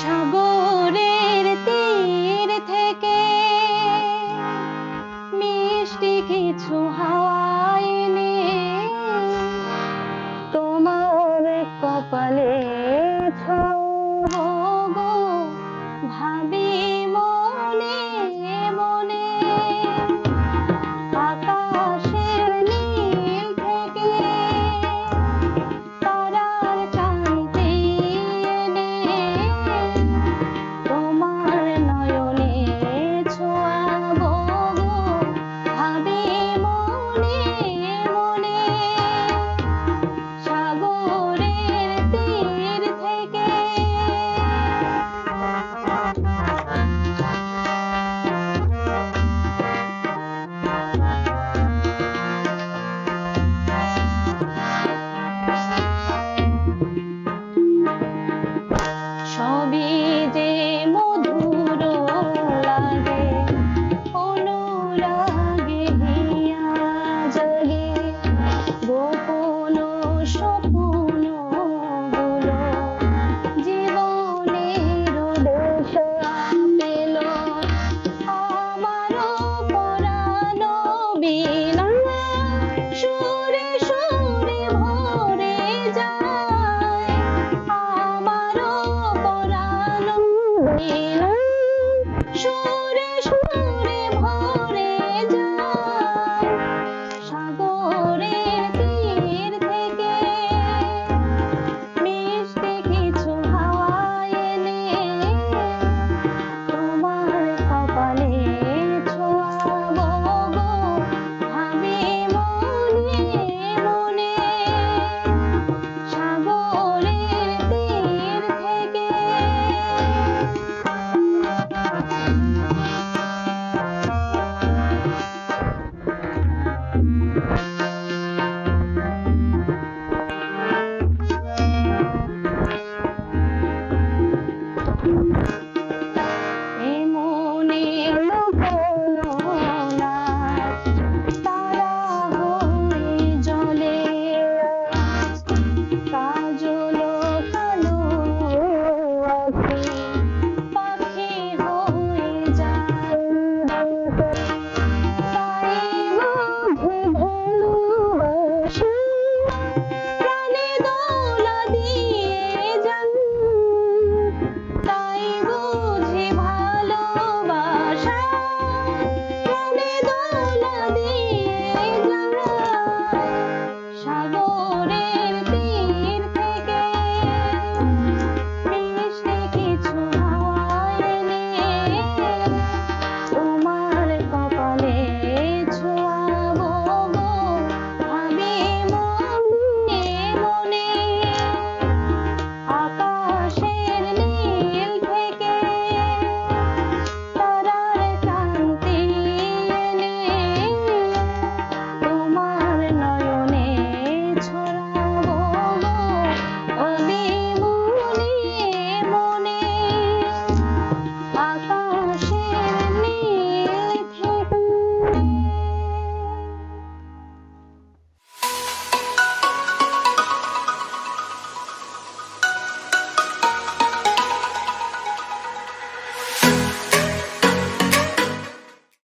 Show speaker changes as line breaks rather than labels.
সাগরের তীর থেকে মিষ্টি কিছু হাওয়ায় এনে তোমার কপালে ছো গো ভাবি মনে সাগর